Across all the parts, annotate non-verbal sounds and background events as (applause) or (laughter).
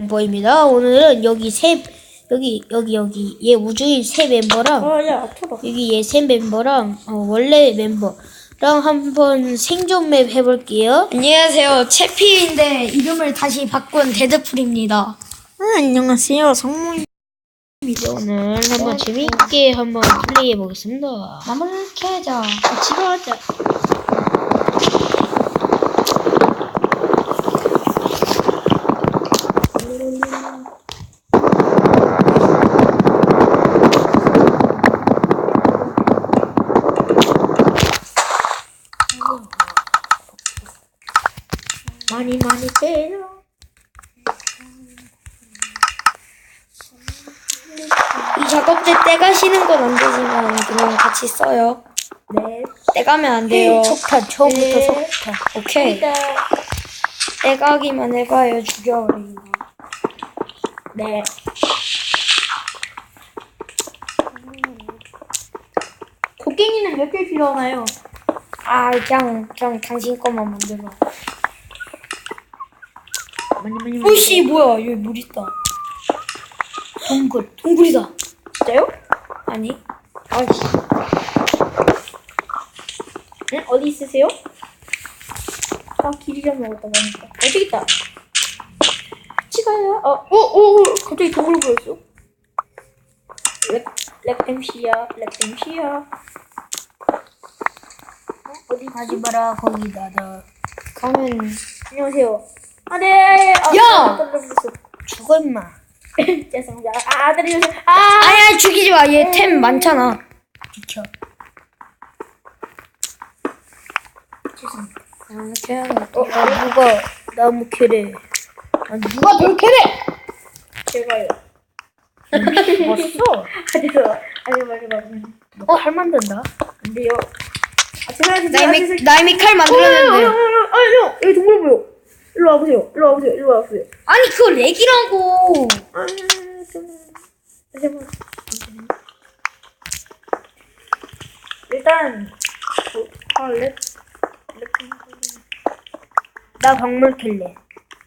멤버입니다. 오늘은 여기 세 여기 여기 여기 얘 우주인 세 멤버랑 아야 아프다. 여기 얘 세 멤버랑 어, 원래 멤버랑 한번 생존 맵 해볼게요. 안녕하세요. 채피인데 이름을 다시 바꾼 데드풀입니다. 아, 안녕하세요 성문. 오늘 한번 재밌게 한번 플레이해 보겠습니다. 나무를 캐자. 같이 가자. 많이 많이 때려. 이 작업 때 떼가시는 건 안 되지만 그냥 같이 써요. 네. 떼가면 안 돼요. 속탄 처음부터 네. 속탄. 오케이. 떼가기만 해봐요. 죽여버린다. 네. 곡괭이는 몇 개 필요하나요? 아 그냥 그냥 당신 것만 만들어. 많이 많이. 오씨 뭐야 여기 물 있다. 동굴. 동굴이다. 진짜요? 아니. 아이씨. 응? 어디 있으세요? 아 길이 좀 먹었다 보니까. 어 저기 있다. 같이 가요. 어, 오, 오, 오, 갑자기 동굴 보였어. 렉, 렉 MC야, 렉 MC야. 어, 어디 하지 마라 거기다 너 가면 안녕하세요. 아, 네. 아, 야! 죽어 임마. 죄송합니다. 아, 아들이 요새, 아! 아야 죽이지 마. 얘 템 많잖아. 비켜. 죄송합니다. 이렇게 해야겠다. 어, 아, 누가 나무 캐래. 아, 누가 돌 캐래? 제가요. 죽었어? 아니요. 아니요, 말지 마. 어, 할 만든다. 안 돼요. 아, 제가 해주세요. 나 이미 해주세요. 나 이미 칼 어, 어, 어, 만들었는데. 어, 어, 여기 동굴 보여. 일로 와보세요. 일로 와보세요. 일로 와보세요. 아니 그거 렉이라고. 아, 좀. 다시 한 번. 일단, 어, 아, 렉. 렉. 나 광물 캘래.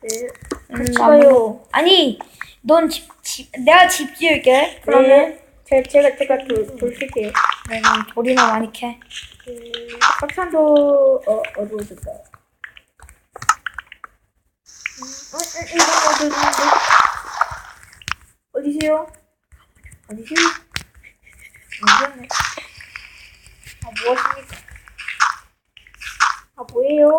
네. 음, 나무. 가요. 아니 넌 집 집 내가 집 지을게. 그러면 그러면 제, 제가 제가 돌, 돌 쓸게요. 내가 돌이나 많이 캐. 그, 석탄도 어, 어두워졌다. 음, 어. 어디세요? 어디세요? 어디였네? 아, 무엇입니까? 아, 뭐예요?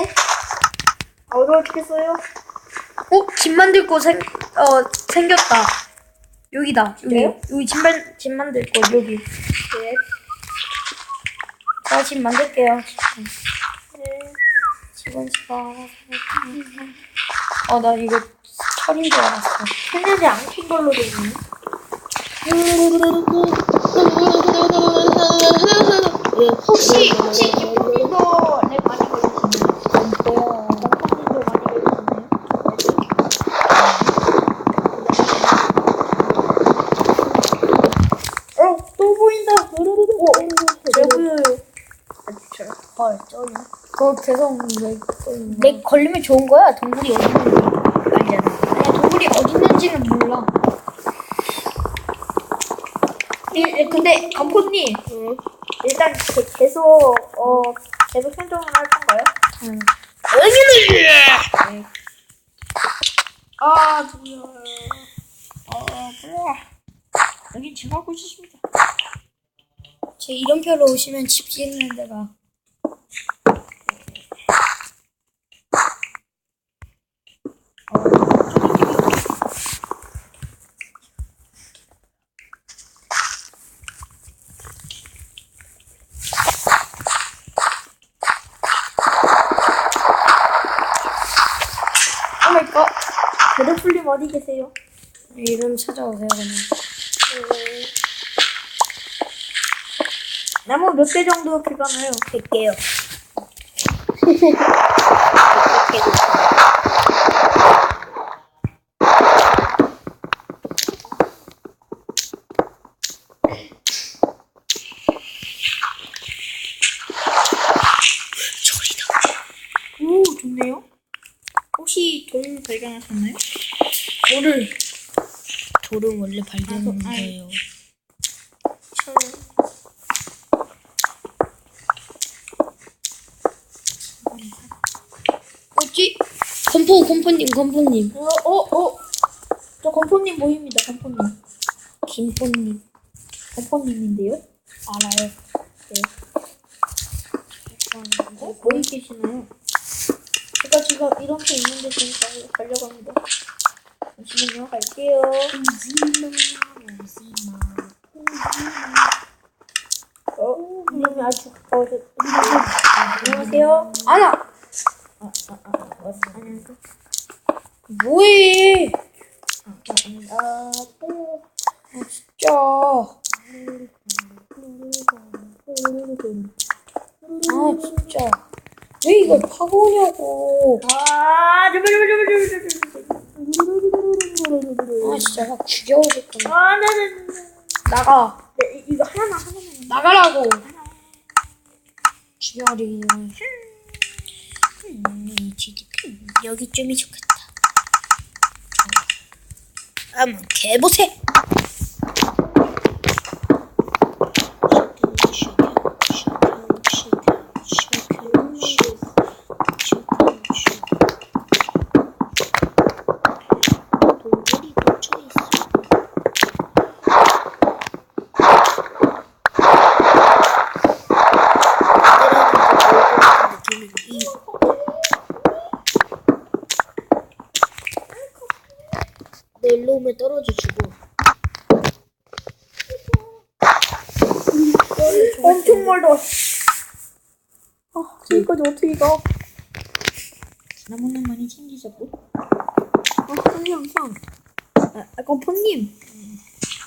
아, 어두워 죽겠어요? 어? 집 만들 곳 생, 어, 생겼다. 여기다. 여기. 그래요? 여기 집, 만, 집 만들 곳, 여기. 네. 제가 집 만들게요. 네. 집은 집아. 어, 나 이거 철인 줄 알았어. 했는데 안 킨 걸로 돼 있네. 혹시, 혹시 김포님도 렉 많이 걸리시나요? 어, 도 많이. 어, 또 보인다. 오, 잘 보여요. 헐, 쩌네. 그거 계속 렉 걸리네. 내 걸리면 좋은 거야. 동굴이 어디 동굴이 있는지는 몰라. 일, 근데 감포님 일단 그 계속 어 계속 생존을 할 건가요? 응. 아 누구야? 아 뭐야? 여기 제가 하고 있습니다. 제 이름표로 오시면 집 짓는 데가. 오 마이 갓. 데드풀님 어디 계세요? 이름 찾아오세요, 그냥. 나무 몇 개 정도 필요하나요? 100개요. 오 좋네요. 돌 발견하셨나요? 돌을 돌은 원래 발견한 아. 거예요. 어찌 건포 건포님 건포님 어, 어, 어. 저 건포님 모입니다, 건포님. 김포님 건포님인데요? 알아요. 네. 어? 모이 계시나요? 제가 지금 이렇게 있는데 지금 가- 가려고 합니다. 잠시만요, 갈게요. 어, 님이 아주 가까워서. 안녕하세요. 아나 아, 아, 아, 왔어. 안녕하세요. 뭐해? 아, 아, 아, 또. 진짜 아 진짜 왜 이걸 파고냐고. 아, 제발, 제발, 제발, 제발, 제발. 아 진짜 확 죽여오겠구나. 아, 네, 네, 네, 네. 나가 네, 이- 이거 하나만, 하나만. 나가라고. 죽여버리기 전에. 음, 이 GDP 여기쯤이 좋겠다. 한번 개보세. 넬롬에 떨어져 주고 엄청 멀다. 아, 저기까지 어떻게 가? 나무는 많이 챙기셨고. 아, 항상, 항상. 아, 아 건포님.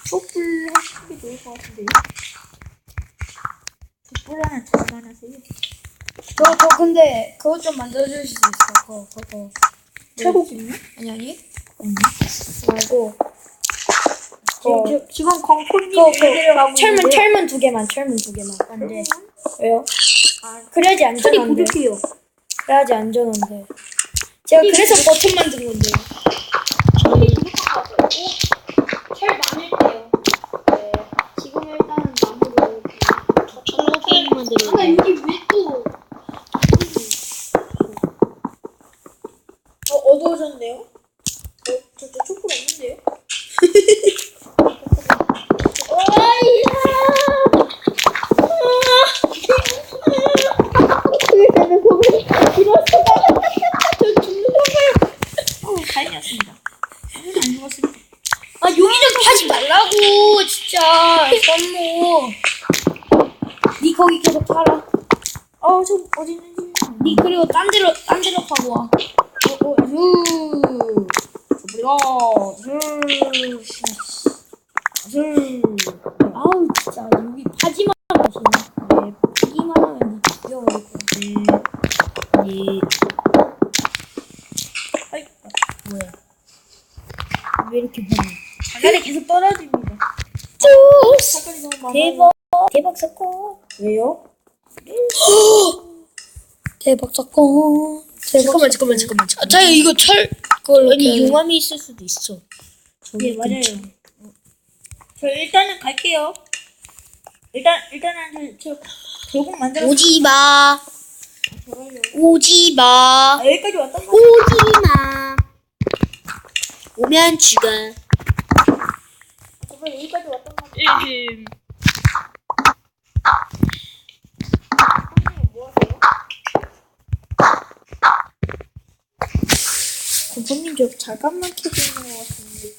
촛불 하시는 게 좋을 것 같은데요? 촛불 하나 장만하세요. 저, 저 근데 그것 좀 만들어줄 수 있어. 그거 그거. 최고기요? 아니 아니. 말고. 지금, 그, 지금, 지금 건포님 그, 철문. 철문 두 개만 철문 두 개만. 안 돼. 왜요? 아, 그래야지 철이 안전한데. 부족해요. 그래야지 안전한데. 제가 그래서 버튼 만든. 철이 같아요. 철 많을 때요. 네. 지금 일단은 나무로. 철로 게임 만들어. 아, 여기 왜 또. 어, 어두워졌네요? 어, 저, 저 촛불 없는데요? 아 여기 좀 파지 말라고 진짜 썸모. 니 거기 계속 팔아. 어, 저 어디 있는지. 니 그리고 딴 데로 딴 데로 파고 와. 어, 어, 유. 우리가, 유. 유. 아우 진짜 여기 파지 말라고. 네, 파기만 하면 니 죽여버릴 거야. 예. 아이, 뭐야? 왜 이렇게 많아? 자갈이 계속 떨어집니다. 많아요. 대박 대박 사건. 왜요? (gasps) (gasps) 대박 사건. 잠깐만 잠깐만 잠깐만. 잠깐만. 자 이거 철. 그걸 아니 이렇게- 용암이 있을 수도 있어. 저기 네, 맞아요. 근처. 저 일단은 갈게요. 일단, 일단은 저, 저 결국 만들어. 오지 마. 오지 마. 아, 여기까지 왔단 말이야. 오지 마. 오면 죽어. 제발 여기까지 왔단 말이야. 형님, 뭐 하세요? 건포님 저 잠깐만 켜고 있는 것 같은데.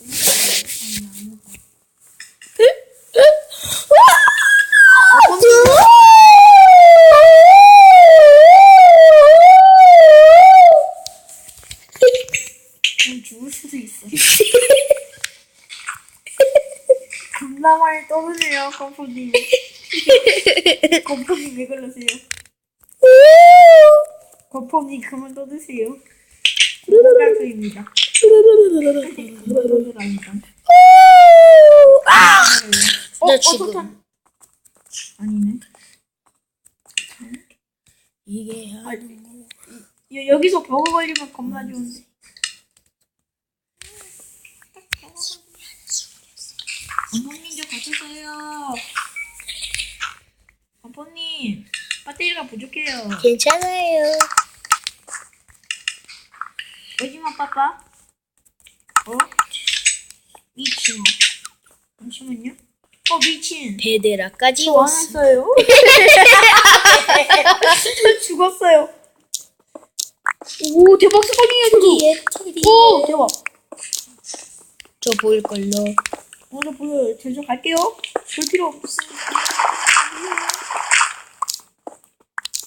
아, 죽을 수도 있어. 겁나 많이 떠드네요, 건포님. 건포님 왜 그러세요? 건포님 그만 떠드세요. 아! 어, 네, 어, 아, 여기서 버거 걸리면 겁나 좋은데. 감독님 좀 가주세요. 감독님 배터리가 부족해요. 괜찮아요. 오지마 빠빠. 어? 미친. 잠시만요. 어 미친. 베데라까지 저 왔어. 화났어요. 저 (laughs) 죽었어요. 오 대박 저도. 티리. 오 대박. 저 보일 걸로. 먼저 보여요. 제가 갈게요. 볼 필요 없습니다.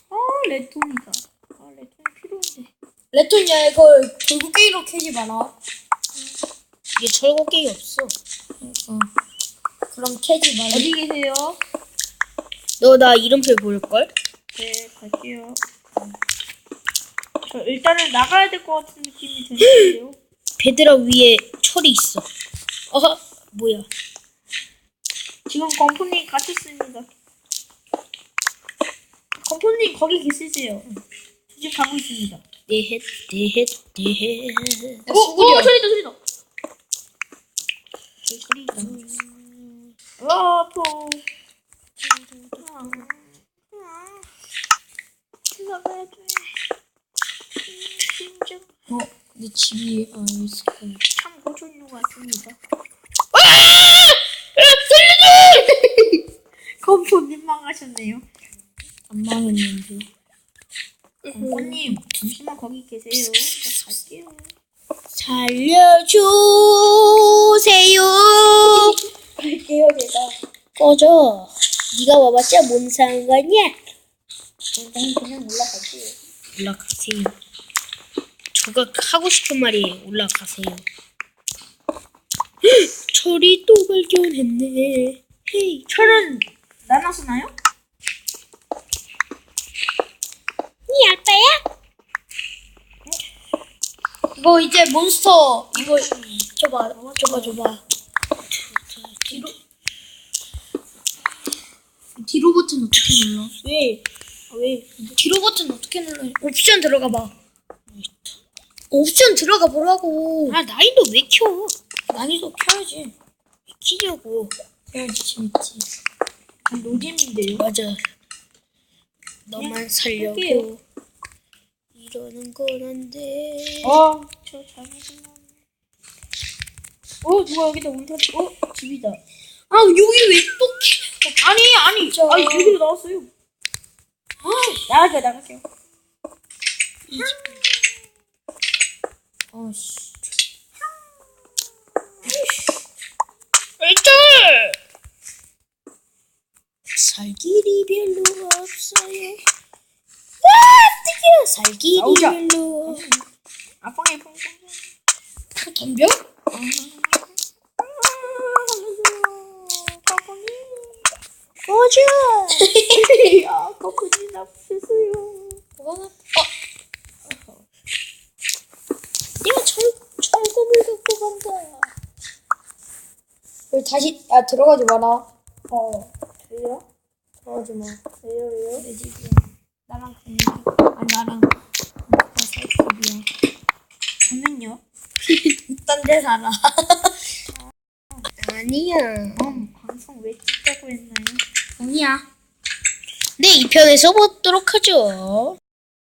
아 레톤이다. 아 레톤이 필요한데. 레톤 야 이거 결국게이로 캐지 마라. 이게 철곡이 없어. 어. 그럼 캐지 말라. 어디 계세요? 너 나 이름표 보일 걸? 네 갈게요. 저 일단은 나가야 될 것 같은 느낌이 드는데요. (gasps) 베드라 위에 철이 있어. 어 뭐야? 지금 건포님 갇혔습니다. 건포님 거기 계시세요. 저 지금 가고 있습니다. 네헷 네헷 네헷. 오, 오, 소리다, 소리다. 아파. 어, 내 집이 아 여기 있을 거야. 참것 같습니다. 건포님 망하셨네요. 안 망했는데. 계세요. 저 갈게요. 살려주세요. 갈게요, 제가. 꺼져. 네가 와봤자 뭔 상관이야? 일단 그냥 올라갈게요. 올라가세요. 저가 하고 싶은 말이 올라가세요. 철이 또 발견했네. 헤이. 철은 나눠서 나요? 이 아빠야? 이거 이제 몬스터 이거 줘봐 줘봐 줘봐. 뒤로 뒤로 버튼 어떻게 눌러? 왜? 아, 왜? 뒤로 버튼 어떻게 눌러? 옵션 들어가 봐. 옵션 들어가 보라고. 아 나이도 왜 켜? 난이도 켜야지. 키냐고. 해야지 재밌지. 아, 노잼인데요. 맞아. 너만 살려고. 할게요. 이러는 건 안 돼. 어, 저 잘못했나? 어, 누가 여기다 울타리? 어, 집이다. 아 여기 왜또 켜? 아니, 아니, 진짜. 아니 여기로 나왔어요. 아, 나갈게요, 나갈게요. 아씨. 일절! 살 길이 별로 없어요. 아, 뜨겨! 살 길이 나오자. 별로. 아빠가 펑펑. 덤벼? 꺼져! 아, 거꾸지 나쁘셨어요. 뭐가 나? 내가 청, 청금을 갖고 간다. 여기 다시 아 들어가지 마라. 어, 왜요? 들어가지 마. 왜요, 왜요? 내 집이야. 나랑 공기. 아 나랑 오빠 살 집이야. 저는요? (laughs) 딴 데 살아. (laughs) 아니야. 음, 방송 왜 찍자고 했나요? 아니야. 네, 2편에서 보도록 하죠.